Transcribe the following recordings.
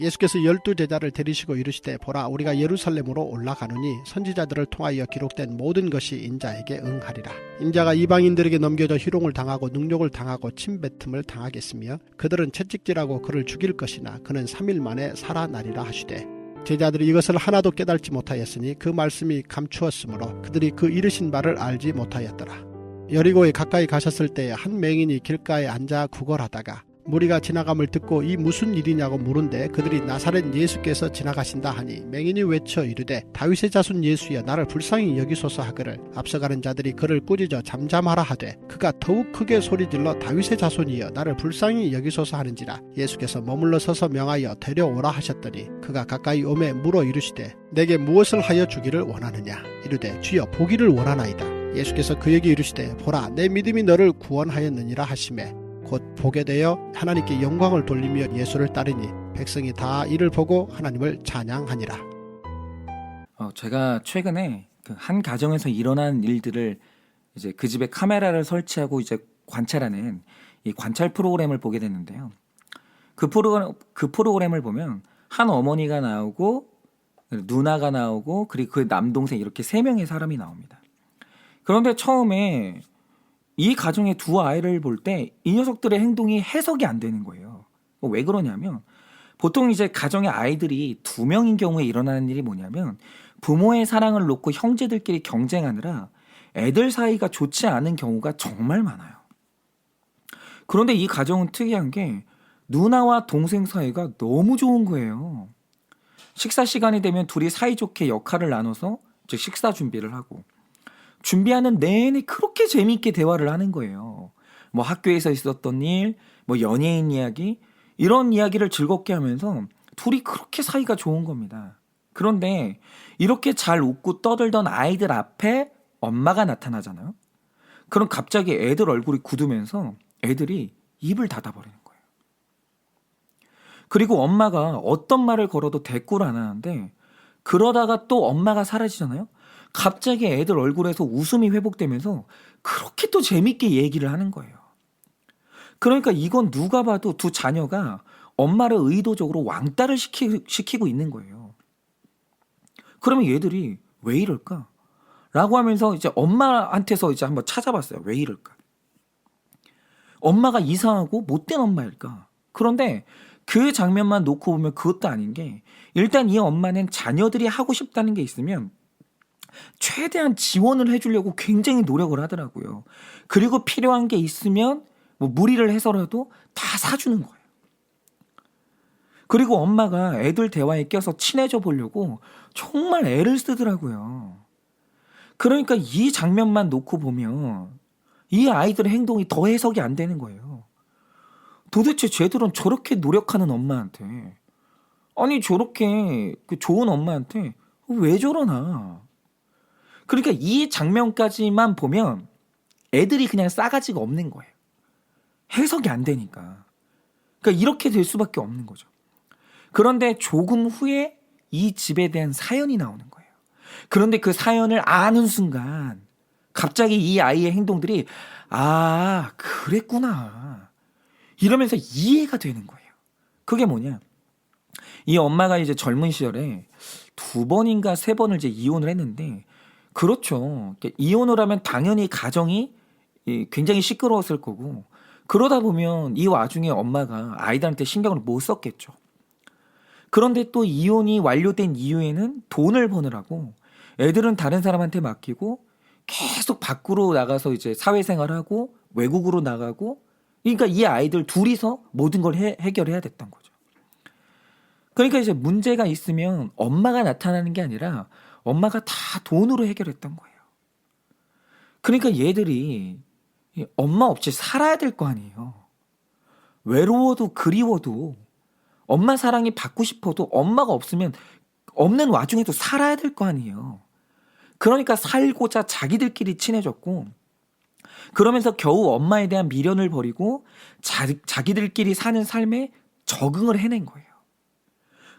예수께서 열두 제자를 데리시고 이르시되 보라 우리가 예루살렘으로 올라가노니 선지자들을 통하여 기록된 모든 것이 인자에게 응하리라. 인자가 이방인들에게 넘겨져 희롱을 당하고 능욕을 당하고 침뱉음을 당하겠으며 그들은 채찍질하고 그를 죽일 것이나 그는 3일 만에 살아나리라 하시되 제자들이 이것을 하나도 깨달지 못하였으니 그 말씀이 감추었으므로 그들이 그 이르신 바를 알지 못하였더라. 여리고에 가까이 가셨을 때에 한 맹인이 길가에 앉아 구걸하다가 무리가 지나감을 듣고 이 무슨 일이냐고 물은데 그들이 나사렛 예수께서 지나가신다 하니 맹인이 외쳐 이르되 다윗의 자손 예수여 나를 불쌍히 여기소서 하거를 앞서가는 자들이 그를 꾸짖어 잠잠하라 하되 그가 더욱 크게 소리질러 다윗의 자손이여 나를 불쌍히 여기소서 하는지라. 예수께서 머물러 서서 명하여 데려오라 하셨더니 그가 가까이 오매 물어 이르시되 내게 무엇을 하여 주기를 원하느냐? 이르되 주여 보기를 원하나이다. 예수께서 그에게 이르시되 보라 내 믿음이 너를 구원하였느니라 하시매 곧 보게 되어 하나님께 영광을 돌리며 예수를 따르니 백성이 다 이를 보고 하나님을 찬양하니라. 어, 제가 최근에 그 한 가정에서 일어난 일들을 이제 그 집에 카메라를 설치하고 이제 관찰하는 이 관찰 프로그램을 보게 됐는데요. 그 프로그램 그 프로그램을 보면 한 어머니가 나오고 누나가 나오고 그리고 그 남동생 이렇게 세 명의 사람이 나옵니다. 그런데 처음에 이 가정의 두 아이를 볼 때 이 녀석들의 행동이 해석이 안 되는 거예요. 왜 그러냐면 보통 이제 가정의 아이들이 두 명인 경우에 일어나는 일이 뭐냐면 부모의 사랑을 놓고 형제들끼리 경쟁하느라 애들 사이가 좋지 않은 경우가 정말 많아요. 그런데 이 가정은 특이한 게 누나와 동생 사이가 너무 좋은 거예요. 식사 시간이 되면 둘이 사이좋게 역할을 나눠서 즉 식사 준비를 하고 준비하는 내내 그렇게 재미있게 대화를 하는 거예요. 뭐 학교에서 있었던 일, 뭐 연예인 이야기 이런 이야기를 즐겁게 하면서 둘이 그렇게 사이가 좋은 겁니다. 그런데 이렇게 잘 웃고 떠들던 아이들 앞에 엄마가 나타나잖아요. 그럼 갑자기 애들 얼굴이 굳으면서 애들이 입을 닫아버리는 거예요. 그리고 엄마가 어떤 말을 걸어도 대꾸를 안 하는데 그러다가 또 엄마가 사라지잖아요. 갑자기 애들 얼굴에서 웃음이 회복되면서 그렇게 또 재밌게 얘기를 하는 거예요. 그러니까 이건 누가 봐도 두 자녀가 엄마를 의도적으로 왕따를 시키, 시키고 있는 거예요. 그러면 얘들이 왜 이럴까? 라고 하면서 이제 엄마한테서 이제 한번 찾아봤어요. 왜 이럴까? 엄마가 이상하고 못된 엄마일까? 그런데 그 장면만 놓고 보면 그것도 아닌 게 일단 이 엄마는 자녀들이 하고 싶다는 게 있으면 최대한 지원을 해주려고 굉장히 노력을 하더라고요. 그리고 필요한 게 있으면 뭐 무리를 해서라도 다 사주는 거예요. 그리고 엄마가 애들 대화에 껴서 친해져 보려고 정말 애를 쓰더라고요. 그러니까 이 장면만 놓고 보면 이 아이들의 행동이 더 해석이 안 되는 거예요. 도대체 쟤들은 저렇게 노력하는 엄마한테 아니 저렇게 그 좋은 엄마한테 왜 저러나? 그러니까 이 장면까지만 보면 애들이 그냥 싸가지가 없는 거예요. 해석이 안 되니까. 그러니까 이렇게 될 수밖에 없는 거죠. 그런데 조금 후에 이 집에 대한 사연이 나오는 거예요. 그런데 그 사연을 아는 순간 갑자기 이 아이의 행동들이 아, 그랬구나. 이러면서 이해가 되는 거예요. 그게 뭐냐? 이 엄마가 이제 젊은 시절에 두 번인가 세 번을 이제 이혼을 했는데 그렇죠. 이혼을 하면 당연히 가정이 굉장히 시끄러웠을 거고 그러다 보면 이 와중에 엄마가 아이들한테 신경을 못 썼겠죠. 그런데 또 이혼이 완료된 이후에는 돈을 버느라고 애들은 다른 사람한테 맡기고 계속 밖으로 나가서 이제 사회생활하고 외국으로 나가고 그러니까 이 아이들 둘이서 모든 걸 해, 해결해야 됐던 거죠. 그러니까 이제 문제가 있으면 엄마가 나타나는 게 아니라 엄마가 다 돈으로 해결했던 거예요. 그러니까 얘들이 엄마 없이 살아야 될 거 아니에요. 외로워도 그리워도 엄마 사랑이 받고 싶어도 엄마가 없으면 없는 와중에도 살아야 될 거 아니에요. 그러니까 살고자 자기들끼리 친해졌고 그러면서 겨우 엄마에 대한 미련을 버리고 자, 자기들끼리 사는 삶에 적응을 해낸 거예요.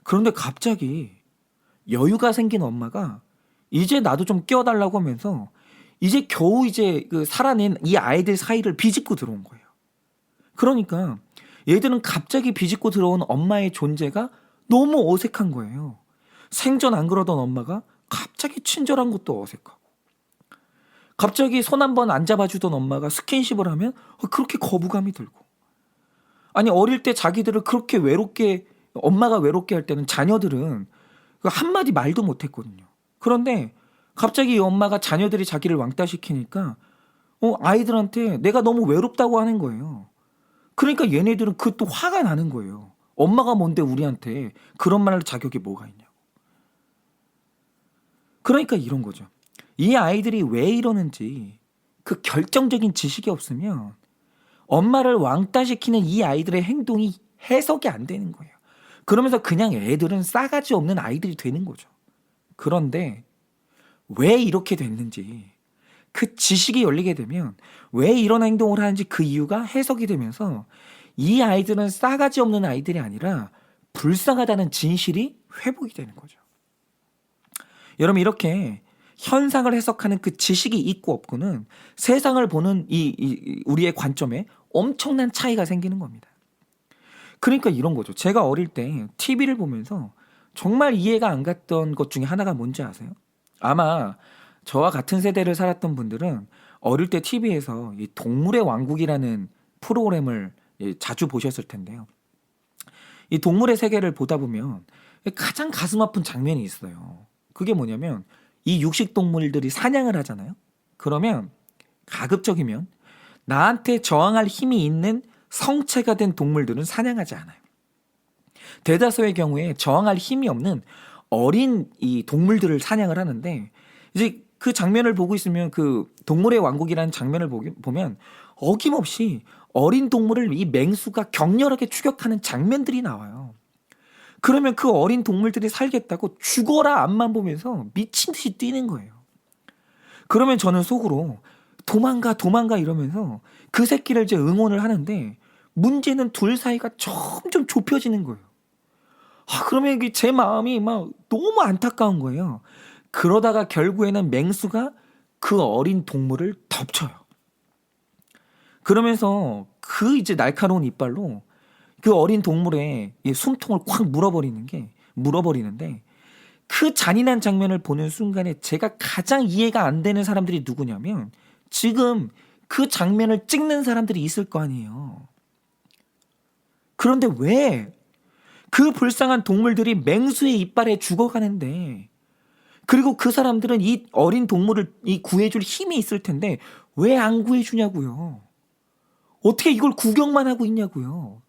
그런데 갑자기 여유가 생긴 엄마가 이제 나도 좀 끼워달라고 하면서 이제 겨우 이제 그 살아낸 이 아이들 사이를 비집고 들어온 거예요. 그러니까 얘들은 갑자기 비집고 들어온 엄마의 존재가 너무 어색한 거예요. 생전 안 그러던 엄마가 갑자기 친절한 것도 어색하고. 갑자기 손 한 번 안 잡아주던 엄마가 스킨십을 하면 그렇게 거부감이 들고. 아니, 어릴 때 자기들을 그렇게 외롭게, 엄마가 외롭게 할 때는 자녀들은 그 한마디 말도 못 했거든요. 그런데 갑자기 이 엄마가 자녀들이 자기를 왕따시키니까 어, 아이들한테 내가 너무 외롭다고 하는 거예요. 그러니까 얘네들은 그 또 화가 나는 거예요. 엄마가 뭔데 우리한테 그런 말할 자격이 뭐가 있냐고. 그러니까 이런 거죠. 이 아이들이 왜 이러는지 그 결정적인 지식이 없으면 엄마를 왕따시키는 이 아이들의 행동이 해석이 안 되는 거예요. 그러면서 그냥 애들은 싸가지 없는 아이들이 되는 거죠. 그런데 왜 이렇게 됐는지 그 지식이 열리게 되면 왜 이런 행동을 하는지 그 이유가 해석이 되면서 이 아이들은 싸가지 없는 아이들이 아니라 불쌍하다는 진실이 회복이 되는 거죠. 여러분 이렇게 현상을 해석하는 그 지식이 있고 없고는 세상을 보는 이, 이 우리의 관점에 엄청난 차이가 생기는 겁니다. 그러니까 이런 거죠. 제가 어릴 때 TV를 보면서 정말 이해가 안 갔던 것 중에 하나가 뭔지 아세요? 아마 저와 같은 세대를 살았던 분들은 어릴 때 TV에서 이 동물의 왕국이라는 프로그램을 예, 자주 보셨을 텐데요. 이 동물의 세계를 보다 보면 가장 가슴 아픈 장면이 있어요. 그게 뭐냐면 이 육식 동물들이 사냥을 하잖아요. 그러면 가급적이면 나한테 저항할 힘이 있는 성체가 된 동물들은 사냥하지 않아요. 대다수의 경우에 저항할 힘이 없는 어린 이 동물들을 사냥을 하는데 이제 그 장면을 보고 있으면 그 동물의 왕국이라는 장면을 보면 어김없이 어린 동물을 이 맹수가 격렬하게 추격하는 장면들이 나와요. 그러면 그 어린 동물들이 살겠다고 죽어라 앞만 보면서 미친 듯이 뛰는 거예요. 그러면 저는 속으로 도망가 도망가 이러면서 그 새끼를 이제 응원을 하는데 문제는 둘 사이가 점점 좁혀지는 거예요. 아, 그러면 제 마음이 막 너무 안타까운 거예요. 그러다가 결국에는 맹수가 그 어린 동물을 덮쳐요. 그러면서 그 이제 날카로운 이빨로 그 어린 동물의 이 숨통을 콱 물어버리는 게 물어버리는데 그 잔인한 장면을 보는 순간에 제가 가장 이해가 안 되는 사람들이 누구냐면 지금 그 장면을 찍는 사람들이 있을 거 아니에요. 그런데 왜 그 불쌍한 동물들이 맹수의 이빨에 죽어가는데 그리고 그 사람들은 이 어린 동물을 이 구해줄 힘이 있을 텐데 왜 안 구해주냐고요. 어떻게 이걸 구경만 하고 있냐고요.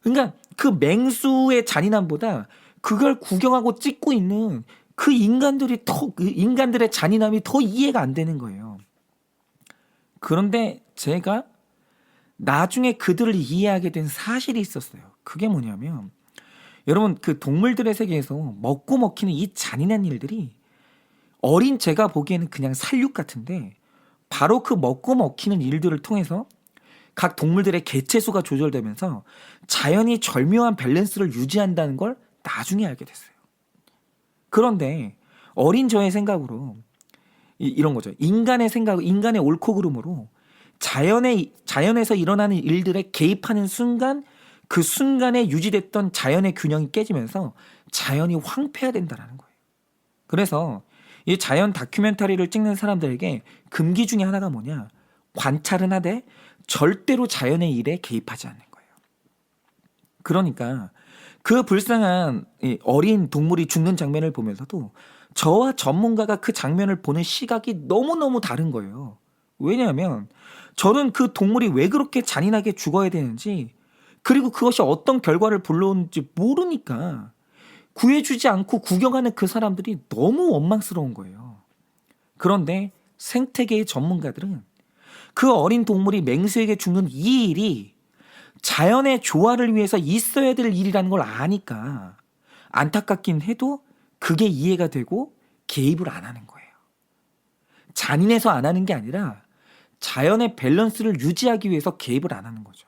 그러니까 그 맹수의 잔인함보다 그걸 구경하고 찍고 있는 그 인간들이 더, 그 인간들의 잔인함이 더 이해가 안 되는 거예요. 그런데 제가 나중에 그들을 이해하게 된 사실이 있었어요. 그게 뭐냐면, 여러분, 그 동물들의 세계에서 먹고 먹히는 이 잔인한 일들이 어린 제가 보기에는 그냥 살육 같은데, 바로 그 먹고 먹히는 일들을 통해서 각 동물들의 개체수가 조절되면서 자연이 절묘한 밸런스를 유지한다는 걸 나중에 알게 됐어요. 그런데 어린 저의 생각으로 이, 런 거죠. 인간의 생각, 인간의 옳고 그름으로 자연의 자연에서 일어나는 일들에 개입하는 순간 그 순간에 유지됐던 자연의 균형이 깨지면서 자연이 황폐화된다라는 거예요. 그래서 이 자연 다큐멘터리를 찍는 사람들에게 금기 중에 하나가 뭐냐? 관찰은 하되 절대로 자연의 일에 개입하지 않는 거예요. 그러니까 그 불쌍한 이 어린 동물이 죽는 장면을 보면서도 저와 전문가가 그 장면을 보는 시각이 너무너무 다른 거예요. 왜냐하면 저는 그 동물이 왜 그렇게 잔인하게 죽어야 되는지 그리고 그것이 어떤 결과를 불러오는지 모르니까 구해주지 않고 구경하는 그 사람들이 너무 원망스러운 거예요. 그런데 생태계의 전문가들은 그 어린 동물이 맹수에게 죽는 이 일이 자연의 조화를 위해서 있어야 될 일이라는 걸 아니까 안타깝긴 해도 그게 이해가 되고 개입을 안 하는 거예요. 잔인해서 안 하는 게 아니라 자연의 밸런스를 유지하기 위해서 개입을 안 하는 거죠.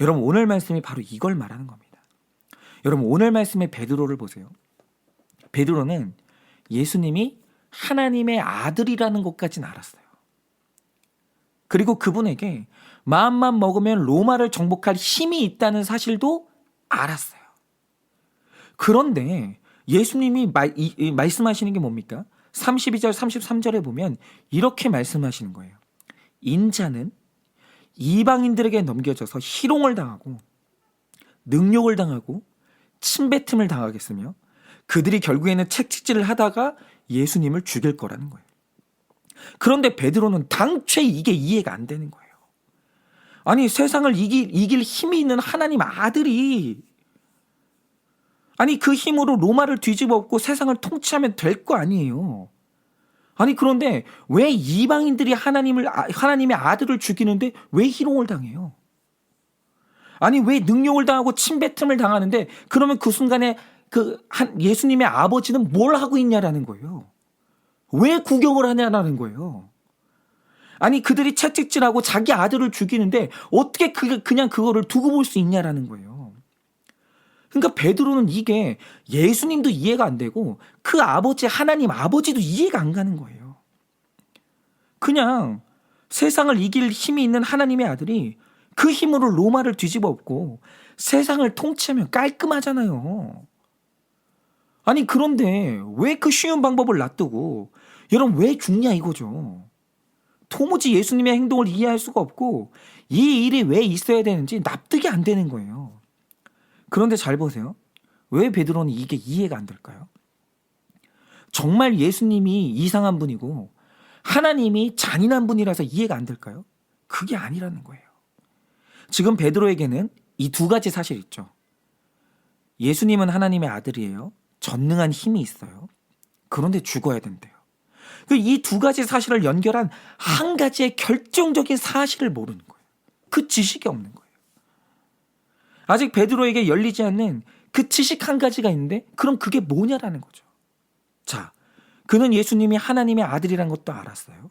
여러분 오늘 말씀이 바로 이걸 말하는 겁니다. 여러분 오늘 말씀의 베드로를 보세요. 베드로는 예수님이 하나님의 아들이라는 것까지는 알았어요. 그리고 그분에게 마음만 먹으면 로마를 정복할 힘이 있다는 사실도 알았어요. 그런데 예수님이 말씀하시는 게 뭡니까? 32절, 33절에 보면 이렇게 말씀하시는 거예요. 인자는 이방인들에게 넘겨져서 희롱을 당하고 능욕을 당하고 침뱉음을 당하겠으며 그들이 결국에는 책찍질을 하다가 예수님을 죽일 거라는 거예요. 그런데 베드로는 당최 이게 이해가 안 되는 거예요. 아니 세상을 이길, 이길 힘이 있는 하나님 아들이 아니 그 힘으로 로마를 뒤집어 엎고 세상을 통치하면 될 거 아니에요. 아니 그런데 왜 이방인들이 하나님을 아- 하나님의 아들을 죽이는데 왜 희롱을 당해요? 아니 왜 능욕을 당하고 침뱉음을 당하는데 그러면 그 순간에 그 한 예수님의 아버지는 뭘 하고 있냐라는 거예요. 왜 구경을 하냐라는 거예요. 아니 그들이 채찍질하고 자기 아들을 죽이는데 어떻게 그 그냥 그거를 두고 볼 수 있냐라는 거예요. 그러니까 베드로는 이게 예수님도 이해가 안 되고 그 아버지 하나님 아버지도 이해가 안 가는 거예요. 그냥 세상을 이길 힘이 있는 하나님의 아들이 그 힘으로 로마를 뒤집어 엎고 세상을 통치하면 깔끔하잖아요. 아니 그런데 왜 그 쉬운 방법을 놔두고 여러분 왜 죽냐 이거죠. 도무지 예수님의 행동을 이해할 수가 없고 이 일이 왜 있어야 되는지 납득이 안 되는 거예요. 그런데 잘 보세요. 왜 베드로는 이게 이해가 안 될까요? 정말 예수님이 이상한 분이고 하나님이 잔인한 분이라서 이해가 안 될까요? 그게 아니라는 거예요. 지금 베드로에게는 이 두 가지 사실 있죠. 예수님은 하나님의 아들이에요. 전능한 힘이 있어요. 그런데 죽어야 된대요. 그이두 가지 사실을 연결한 한 가지의 결정적인 사실을 모르는 거예요. 그 지식이 없는 거예요. 아직 베드로에게 열리지 않는 그 지식 한 가지가 있는데 그럼 그게 뭐냐라는 거죠. 자, 그는 예수님이 하나님의 아들이란 것도 알았어요.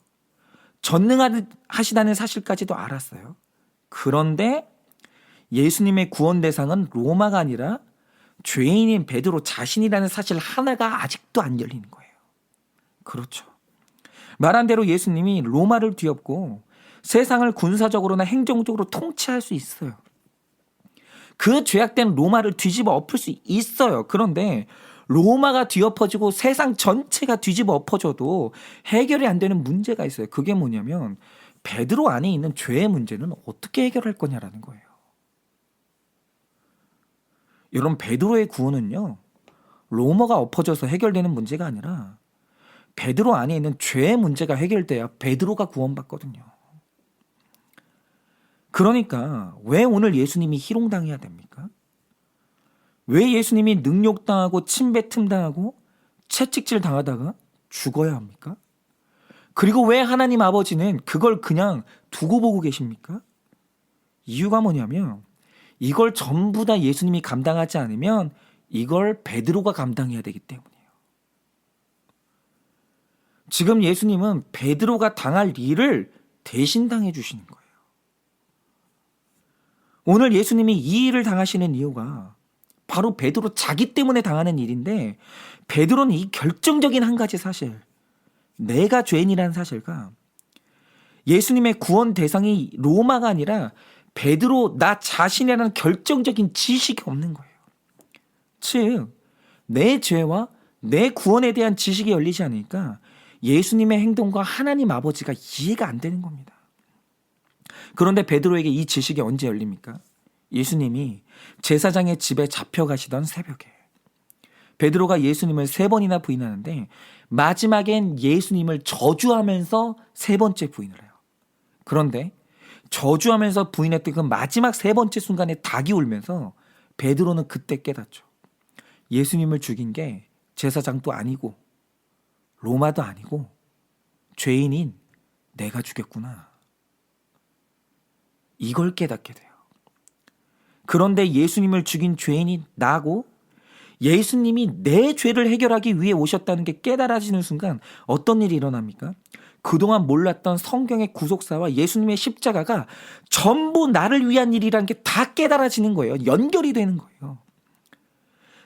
전능하시다는 사실까지도 알았어요. 그런데 예수님의 구원 대상은 로마가 아니라 죄인인 베드로 자신이라는 사실 하나가 아직도 안 열리는 거예요. 그렇죠. 말한 대로 예수님이 로마를 뒤엎고 세상을 군사적으로나 행정적으로 통치할 수 있어요. 그 죄악된 로마를 뒤집어 엎을 수 있어요. 그런데 로마가 뒤엎어지고 세상 전체가 뒤집어 엎어져도 해결이 안 되는 문제가 있어요. 그게 뭐냐면 베드로 안에 있는 죄의 문제는 어떻게 해결할 거냐라는 거예요. 여러분 베드로의 구원은요. 로마가 엎어져서 해결되는 문제가 아니라 베드로 안에 있는 죄의 문제가 해결돼야 베드로가 구원받거든요. 그러니까 왜 오늘 예수님이 희롱당해야 됩니까? 왜 예수님이 능욕당하고 침뱉음 당하고 채찍질 당하다가 죽어야 합니까? 그리고 왜 하나님 아버지는 그걸 그냥 두고 보고 계십니까? 이유가 뭐냐면 이걸 전부 다 예수님이 감당하지 않으면 이걸 베드로가 감당해야 되기 때문이에요. 지금 예수님은 베드로가 당할 일을 대신 당해 주시는 거예요. 오늘 예수님이 이 일을 당하시는 이유가 바로 베드로 자기 때문에 당하는 일인데 베드로는 이 결정적인 한 가지 사실 내가 죄인이라는 사실과 예수님의 구원 대상이 로마가 아니라 베드로 나 자신이라는 결정적인 지식이 없는 거예요. 즉, 내 죄와 내 구원에 대한 지식이 열리지 않으니까 예수님의 행동과 하나님 아버지가 이해가 안 되는 겁니다. 그런데 베드로에게 이 지식이 언제 열립니까? 예수님이 제사장의 집에 잡혀가시던 새벽에 베드로가 예수님을 세 번이나 부인하는데 마지막엔 예수님을 저주하면서 세 번째 부인을 해요. 그런데 저주하면서 부인했던 그 마지막 세 번째 순간에 닭이 울면서 베드로는 그때 깨닫죠. 예수님을 죽인 게 제사장도 아니고 로마도 아니고 죄인인 내가 죽였구나. 이걸 깨닫게 돼요. 그런데 예수님을 죽인 죄인이 나고 예수님이 내 죄를 해결하기 위해 오셨다는 게 깨달아지는 순간 어떤 일이 일어납니까? 그동안 몰랐던 성경의 구속사와 예수님의 십자가가 전부 나를 위한 일이라는 게 다 깨달아지는 거예요. 연결이 되는 거예요.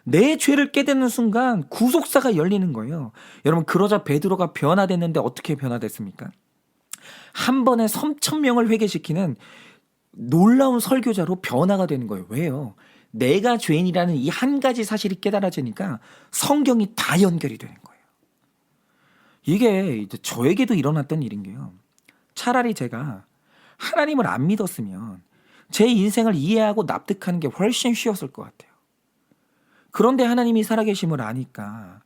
내 죄를 깨닫는 순간 구속사가 열리는 거예요. 여러분 그러자 베드로가 변화됐는데 어떻게 변화됐습니까? 한 번에 3천 명을 회개시키는 놀라운 설교자로 변화가 되는 거예요. 왜요? 내가 죄인이라는 이 한 가지 사실이 깨달아지니까 성경이 다 연결이 되는 거예요. 이게 저에게도 일어났던 일인 게요. 차라리 제가 하나님을 안 믿었으면 제 인생을 이해하고 납득하는 게 훨씬 쉬웠을 것 같아요. 그런데 하나님이 살아계심을 아니까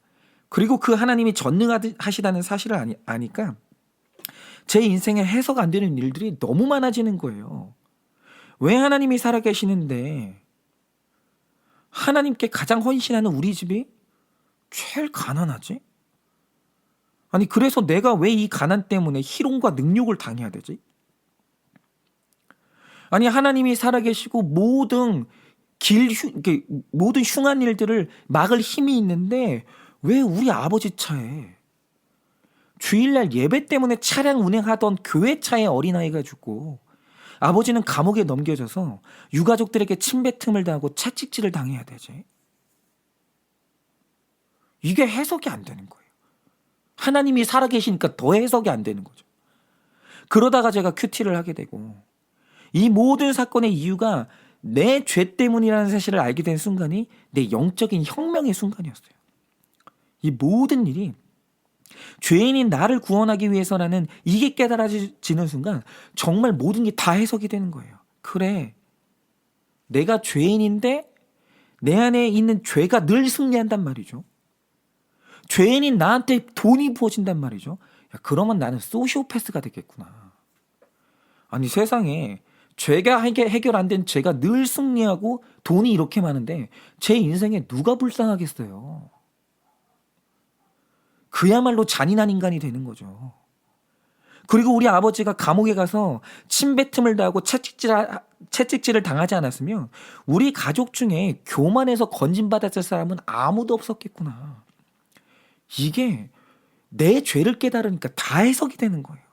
그리고 그 하나님이 전능하시다는 사실을 아니, 아니까 제 인생에 해석 안 되는 일들이 너무 많아지는 거예요. 왜 하나님이 살아계시는데 하나님께 가장 헌신하는 우리 집이 제일 가난하지? 아니 그래서 내가 왜 이 가난 때문에 희롱과 능욕을 당해야 되지? 아니 하나님이 살아계시고 모든 길 흉, 이렇게 모든 흉한 일들을 막을 힘이 있는데 왜 우리 아버지 차에 주일날 예배 때문에 차량 운행하던 교회 차에 어린아이가 죽고 아버지는 감옥에 넘겨져서 유가족들에게 침뱉음을 당하고 채찍질을 당해야 되지? 이게 해석이 안 되는 거예요. 하나님이 살아계시니까 더 해석이 안 되는 거죠. 그러다가 제가 큐티를 하게 되고 이 모든 사건의 이유가 내 죄 때문이라는 사실을 알게 된 순간이 내 영적인 혁명의 순간이었어요. 이 모든 일이 죄인인 나를 구원하기 위해서라는 이게 깨달아지는 순간 정말 모든 게 다 해석이 되는 거예요. 그래. 내가 죄인인데 내 안에 있는 죄가 늘 승리한단 말이죠. 죄인인 나한테 돈이 부어진단 말이죠. 야, 그러면 나는 소시오패스가 되겠구나. 아니 세상에 죄가 해결, 안 된 죄가 늘 승리하고 돈이 이렇게 많은데 제 인생에 누가 불쌍하겠어요. 그야말로 잔인한 인간이 되는 거죠. 그리고 우리 아버지가 감옥에 가서 침뱉음을 당하고 채찍질, 채찍질을 당하지 않았으면 우리 가족 중에 교만해서 건진받았을 사람은 아무도 없었겠구나. 이게 내 죄를 깨달으니까 다 해석이 되는 거예요.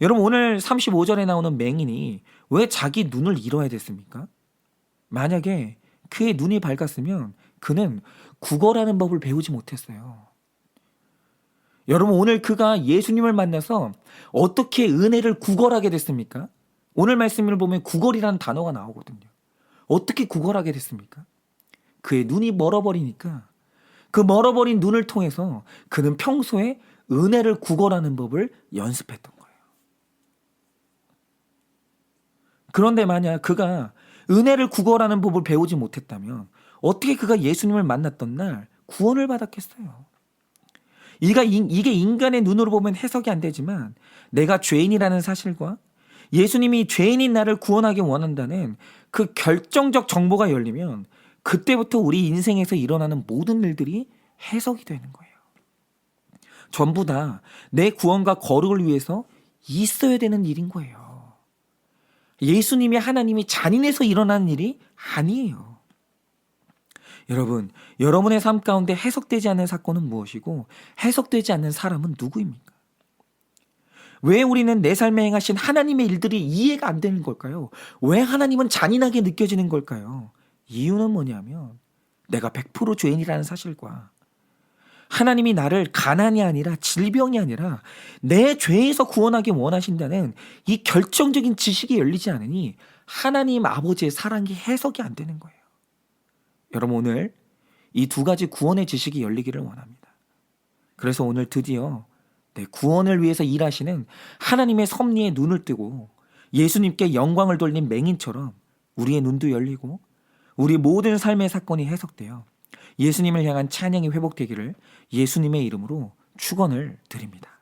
여러분 오늘 35절에 나오는 맹인이 왜 자기 눈을 잃어야 됐습니까? 만약에 그의 눈이 밝았으면 그는 국어라는 법을 배우지 못했어요. 여러분 오늘 그가 예수님을 만나서 어떻게 은혜를 구걸하게 됐습니까? 오늘 말씀을 보면 구걸이라는 단어가 나오거든요. 어떻게 구걸하게 됐습니까? 그의 눈이 멀어버리니까 그 멀어버린 눈을 통해서 그는 평소에 은혜를 구걸하는 법을 연습했던 거예요. 그런데 만약 그가 은혜를 구걸하는 법을 배우지 못했다면 어떻게 그가 예수님을 만났던 날 구원을 받았겠어요? 이가 이게 인간의 눈으로 보면 해석이 안 되지만 내가 죄인이라는 사실과 예수님이 죄인인 나를 구원하기 원한다는 그 결정적 정보가 열리면 그때부터 우리 인생에서 일어나는 모든 일들이 해석이 되는 거예요. 전부 다 내 구원과 거룩을 위해서 있어야 되는 일인 거예요. 예수님이 하나님이 잔인해서 일어나는 일이 아니에요. 여러분, 여러분의 삶 가운데 해석되지 않는 사건은 무엇이고 해석되지 않는 사람은 누구입니까? 왜 우리는 내 삶에 행하신 하나님의 일들이 이해가 안 되는 걸까요? 왜 하나님은 잔인하게 느껴지는 걸까요? 이유는 뭐냐면 내가 100% 죄인이라는 사실과 하나님이 나를 가난이 아니라 질병이 아니라 내 죄에서 구원하기 원하신다는 이 결정적인 지식이 열리지 않으니 하나님 아버지의 사랑이 해석이 안 되는 거예요. 여러분 오늘 이 두 가지 구원의 지식이 열리기를 원합니다. 그래서 오늘 드디어 내 구원을 위해서 일하시는 하나님의 섭리에 눈을 뜨고 예수님께 영광을 돌린 맹인처럼 우리의 눈도 열리고 우리 모든 삶의 사건이 해석되어 예수님을 향한 찬양이 회복되기를 예수님의 이름으로 축원을 드립니다.